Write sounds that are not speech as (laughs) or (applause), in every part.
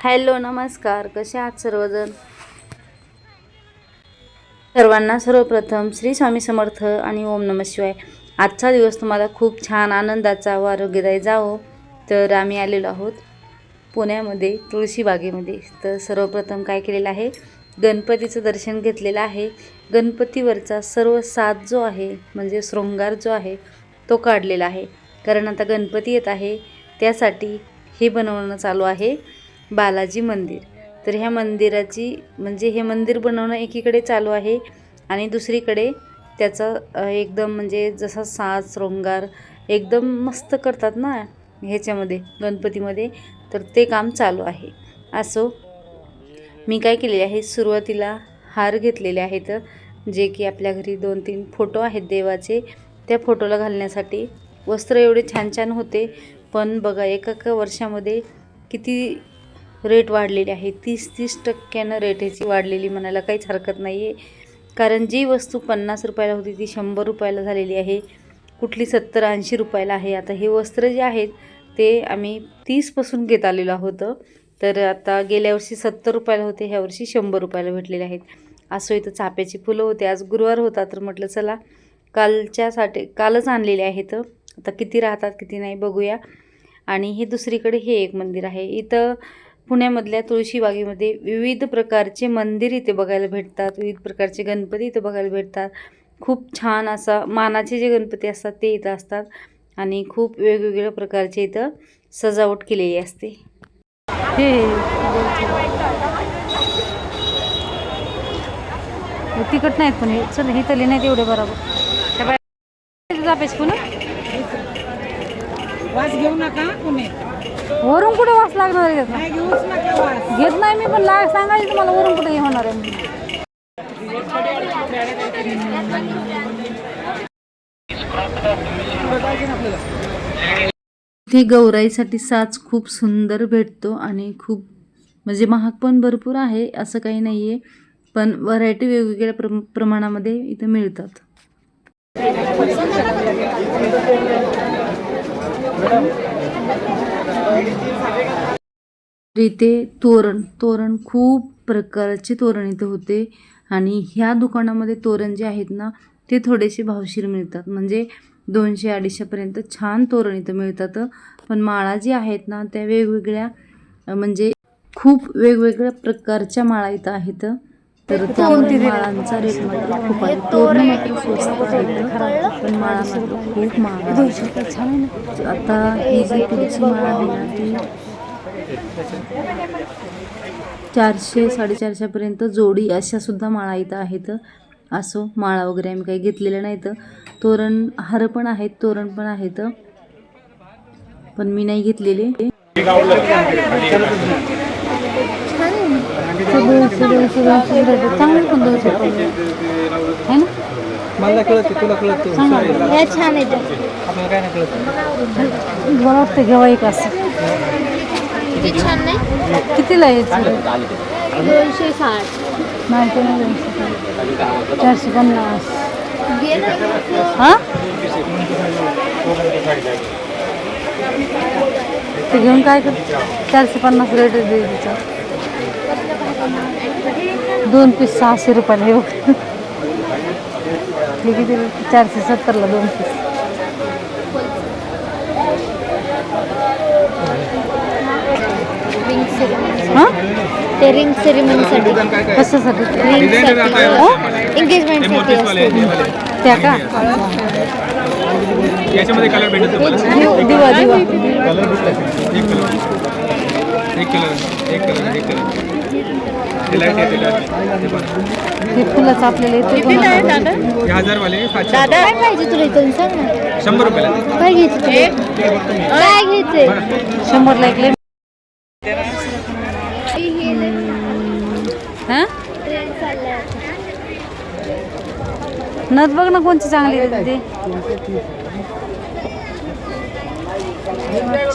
Hello नमस्कार. कसे आहात सर्वजण? सर्वांना सर्वप्रथम श्री स्वामी समर्थ आणि ओम नम शिवाय. आजचा दिवस तुम्हाला खूप छान आनंदाचा व आरोग्यदायी जावो. तर आम्ही आलेलो आहोत पुण्यामध्ये तुळशीबागेमध्ये तर सर्वप्रथम काय केलेलं आहे? गणपतीचं दर्शन घेतलेलं आहे. गणपतीवरचा सर्व साथ जो आहे म्हणजे शृंगार जो आहे तो काढलेला आहे. कारण आता गणपती येत आहे त्यासाठी हे बनवणं चालू आहे. बालाजी मंदिर. तर ह्या मंदिराची म्हणजे हे मंदिर बनवणं एकीकडे चालू आहे आणि दुसरीकडे त्याचं एकदम म्हणजे जसा साज शृंगार एकदम मस्त करतात ना ह्याच्यामध्ये गणपतीमध्ये. तर ते काम चालू आहे. असो मी काय केलेले आहे सुरुवातीला हार घेतलेले आहेत जे की आपल्या घरी दोन तीन फोटो आहेत देवाचे. त्या फोटोला घालण्यासाठी वस्त्र एवढे छान छान होते पण बघा एका एका वर्षामध्ये किती रेट वाढलेली आहे. तीस तीस टक्क्यानं रेट ह्याची वाढलेली म्हणायला काहीच हरकत नाही आहे कारण जी वस्तू पन्नास रुपयाला होती ती शंभर रुपयाला झालेली आहे. कुठली सत्तर ऐंशी रुपयाला आहे. आता हे वस्त्र जे आहेत ते आम्ही तीसपासून घेत आलेलो आहोत. तर आता गेल्या वर्षी सत्तर रुपयाला होते ह्या वर्षी शंभर रुपयाला भेटलेले आहेत. असं इथं चाप्याची फुलं होते. आज गुरुवार होता तर म्हटलं चला कालच्यासाठी कालच आणलेले आहेत. आता किती राहतात किती नाही बघूया. आणि हे दुसरीकडे हे एक मंदिर आहे. इथं पुण्यामधल्या तुळशीबागेमध्ये विविध प्रकारचे मंदिर इथे बघायला भेटतात. विविध प्रकारचे गणपती इथे बघायला भेटतात. खूप छान असा मानाचे जे गणपती असतात ते इथं असतात आणि खूप वेगवेगळ्या प्रकारचे इथं सजावट केलेली असते. हे तिकट नाहीत पण हे चल हे तले नाहीत एवढे बरोबर. पुन्हा. वास घेऊ नका कुणी वरून कुठे वास लागणार आहे त्याचा? घेत नाही मी पण लाग सांगायचं तुम्हाला वरून कुठे हे होणार आहे. इथे गौराईसाठी साज खूप सुंदर भेटतो आणि खूप म्हणजे महाग पण भरपूर आहे असं काही नाही आहे पण व्हरायटी वेगवेगळ्या प्र प्रमाणामध्ये इथं मिळतात इथे तोरण तोरण खूप प्रकारचे तोरण इथे होते. आणि ह्या दुकानामध्ये तोरण जे आहेत ना ते थोडेसे भावशीर मिळतात. म्हणजे दोनशे अडीचशेपर्यंत छान तोरण इथं मिळतात. पण माळा जी आहेत ना त्या वेगवेगळ्या म्हणजे खूप वेगवेगळ्या प्रकारच्या माळा इथं आहेत. तर त्या माळांचा रेट मात्र खूप आहे तोरण मात्र स्वस्त पण माळा मात्र खूप महाग आहे. आता ही जी पुढची माळा आहे ना ती चारशे साडेचारशेपर्यंत जोडी अशा सुद्धा माळा इथं आहेत. असो माळा वगैरे आम्ही काही घेतलेल्या नाहीत तोरण हार पण आहेत तोरण पण आहेत. पण मी नाही घेतलेले. चांगले पण दोनशे है ना मला कळत तुला कळत हे छान आहे आपल्याला काय नाही कळत मला वाटतं घेवा एक असं किती छान नाही कितीला यायचं दोनशे साठ नाही ते नाही दोनशे चारशे पन्नास हां ते घेऊन काय कर चारशे पन्नास रेट दे तिचा. दोन पीस सहाशे रुपयाला हे बघ. हे किती? चारशे सत्तरला दोन पीस रिंग सेरेमनी हां? ते रिंग सेरेमनीसाठी कशासाठी? रिंगसाठी एंगेजमेंटसाठी असते. त्या का? याच्यामध्ये कलर भेटत तुम्हाला दिवा दिवा. दिवा कलर भेटतात एक कलर एक कलर एक कलर एक कलर येते. हे बघा. फुलंच आपल्याला इथे बनवतात. हे हजारवाले सातशे दादा? काय पाहिजे तुला इथून सांग ना. शंभर रुपयाला काय घ्यायचं तुला? काय घ्यायचंय? शंभरला एक हां? नथ बघ ना कोणची चांगली आहे ते.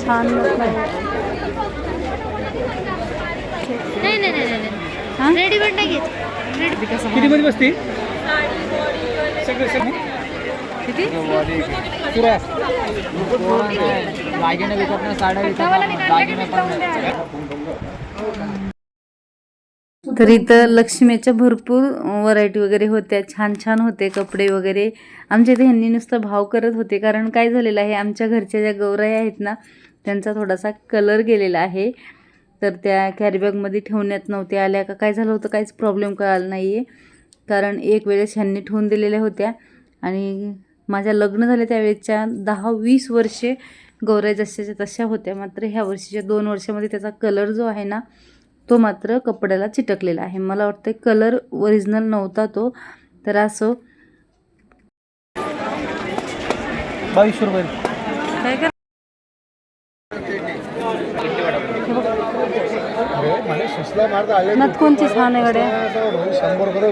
छान नथ. आहे. नाही नाही नाही नाही हा? रेडीमेड नाही घ्यायचं किती मध्ये बसते किती? पुरा. दागिने विकत नाही साड्या विकत नाही दागिने पण नाही. तर इथं लक्ष्मीच्या भरपूर व्हरायटी वगैरे होत्या. छान छान होते कपडे वगैरे. आमच्या इथे ह्यांनी नुसतं भाव करत होते कारण काय झालेलं आहे आमच्या घरच्या ज्या गौराई आहेत ना त्यांचा थोडासा कलर गेलेला आहे. तर त्या कॅरीबॅगमध्ये ठेवण्यात नव्हत्या. आल्या का काय झालं होतं काहीच प्रॉब्लेम कळाला नाही आहे कारण एक वेळेस ह्यांनी ठेवून दिलेल्या होत्या. आणि माझ्या लग्न झाले त्यावेळेसच्या दहा वीस वर्षे गौराई जशाच्या तशा होत्या. मात्र ह्या वर्षीच्या दोन वर्षामध्ये त्याचा कलर जो आहे ना तो मात्र कपड्याला चिटकलेला आहे. मला वाटतं कलर ओरिजिनल नव्हता तो. तर असो. काय कर कोणची छान आहे गड्या. शंभर रुपये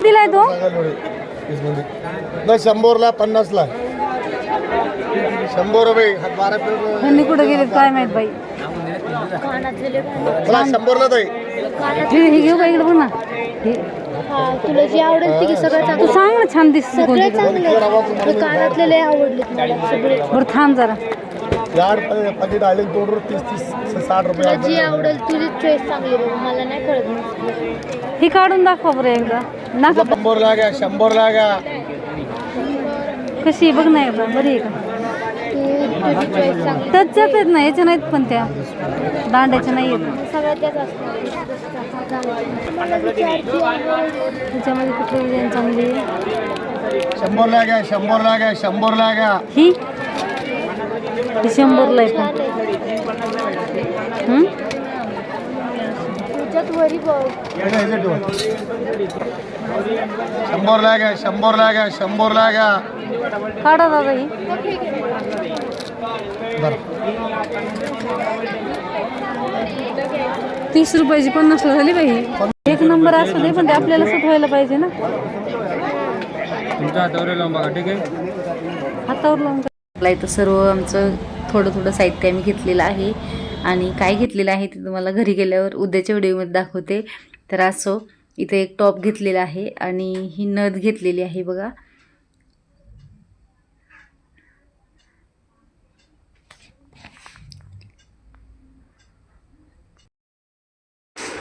दिलाय तो? नाही शंभरला पन्नासला. शंभर रुपये बारा कुठं गेलेत काय माहीत बाई? शंभरला ताई हे हे घेऊ का इकडे बघ ना? हे तुला जे आवडेल ते घे, सगळं तू चांगलं. सांग ना छान दिसत सगळे चांगले हे कानातले लय आवडले मला सगळे. बरं थांब जरा. याड पाकिट आले तोडून तीस तीस साठ तुला रुपये जी आवडेल तुझी चॉईस चांगली बघ मला नाही कळत. ही काढून दाखवा बरं एकदा. शंभरला घ्या शंभरला घ्या कशी आहे? बघ ना एकदा बरी आहे का? तू तुझी चॉईस चांगली त्याच्याच आहेत ना याच्या नाहीत पण त्या. दांड्याच्या नाही आहेत त्याच्यामध्ये कुठली डिझाईन चांगली आहे? शंभरला घ्या शंभरला घ्या शंभरला घ्या ही? ही शंभरला आहे पण. हं? हे घ्या, ह्याच्यात ठेवा. शंभरला घ्या शंभरला घ्या शंभरला घ्या काढा दादा ही. तीस रुपयाची पन्नासला झाली बाई. एक नंबर असू दे पण ते आपल्याला व्हायला पाहिजे ना. तुमच्या हातावर लावून बघा ठीक आहे. हातावर लावून आपला इथं सर्व आमचं थोडं थोडं साहित्य आम्ही घेतलेलं आहे. आणि काय घेतलेलं आहे ते तुम्हाला घरी गेल्यावर उद्याच्या व्हिडिओमध्ये दाखवते. तर असो इथे एक टॉप घेतलेला आहे आणि ही नथ घेतलेली आहे बघा.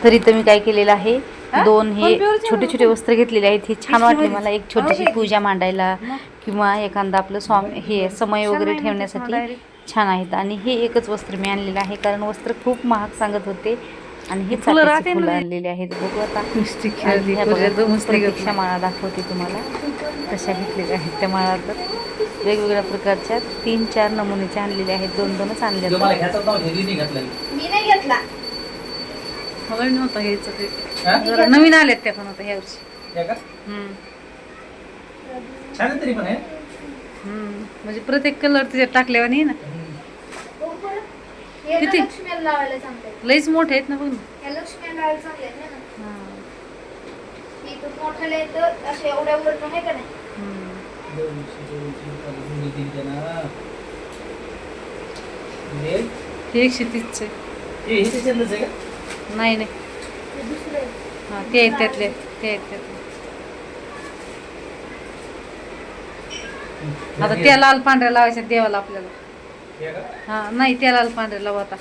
तर इथं मी काय केलेलं आहे? दोन हे छोटे छोटे वस्त्र घेतलेले आहेत. हे छान वाटले मला एक छोटीशी पूजा मांडायला किंवा एखादा आपलं स्वामी हे समय वगैरे ठेवण्यासाठी छान आहेत. आणि हे एकच वस्त्र मी आणलेलं आहे कारण वस्त्र खूप महाग सांगत होते. आणि हे फुलं आणलेली आहेत. बघू आता. (laughs) माळा दाखवते तुम्हाला. कशा घेतलेल्या आहेत त्या माळा तर वेगवेगळ्या प्रकारच्या तीन चार नमुन्याच्या आणलेल्या आहेत. दोन दोनच आणल्या मला नव्हतं घ्यायचं ते जरा नवीन आलेत त्या पण आता ह्या वर्षी. हम्म. हम्म. म्हणजे प्रत्येक कलर त्याच्यात टाकल्यावर नाही ना? हे किती? लईच मोठे आहेत ना बघ ना. हे हा. हे. तर आहे. हे? एकशे तीसचे नाही नाही. हे ते आहेत त्यातले ते आहेत त्यातले. आता त्या लाल पांढऱ्या लावायच्या देवाला आपल्याला. हा नाही त्या लाल पांढऱ्या लावा आता.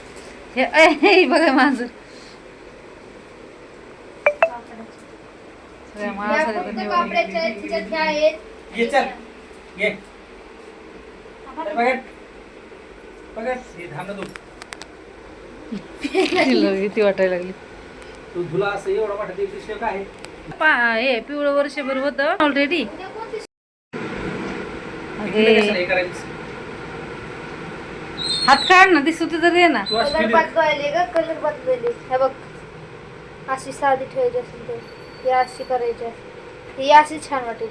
हे हे बघा माझं सगळ्या तिला भीती वाटायला लागली. तू तुला असं एवढं वाटत एक विषय काय आहे? पा हे पिवळं वर्षभर होतं ऑलरेडी हे? हात काढ ना दिसू तर दे ना. कलर केली- बदलवायले का कलर बदलले. हे बघ. अशी साधी ठेवायची असेल तर ही अशी करायची असेल. ही अशी छान वाटेल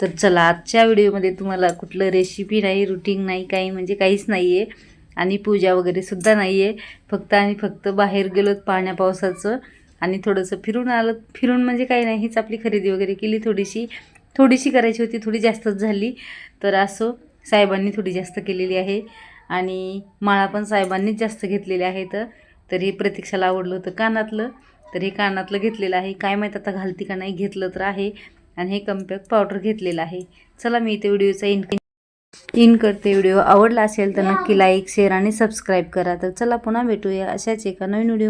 तर चला आजच्या व्हिडिओमध्ये तुम्हाला कुठलं रेसिपी नाही रुटीन नाही काही म्हणजे काहीच नाही आहे आणि पूजा वगैरे सुद्धा नाही आहे फक्त आणि फक्त बाहेर गेलोत पाण्या पावसाचं आणि थोडंसं फिरून आलं. फिरून म्हणजे काही नाही हीच आपली खरेदी वगैरे केली थोडीशी. थोडीशी करायची होती थोडी जास्तच झाली. तर असो साहेबांनी थोडी जास्त केलेली आहे. आणि माळा पण साहेबांनीच जास्त घेतलेल्या आहेत. तरी प्रतीक्षाला आवडलं होतं कानातलं. तर हे कानातलं घेतलेलं आहे. काय माहीत आता घालती का नाही घेतलं तर आहे. आणि हे कम्पॅक्ट पावडर घेतलेलं आहे. चला मी इथे व्हिडिओचा इन इन करते व्हिडिओ. आवडला असेल तर नक्की लाईक शेअर आणि सबस्क्राईब करा. तर चला पुन्हा भेटूया अशाच एका नवीन व्हिडिओ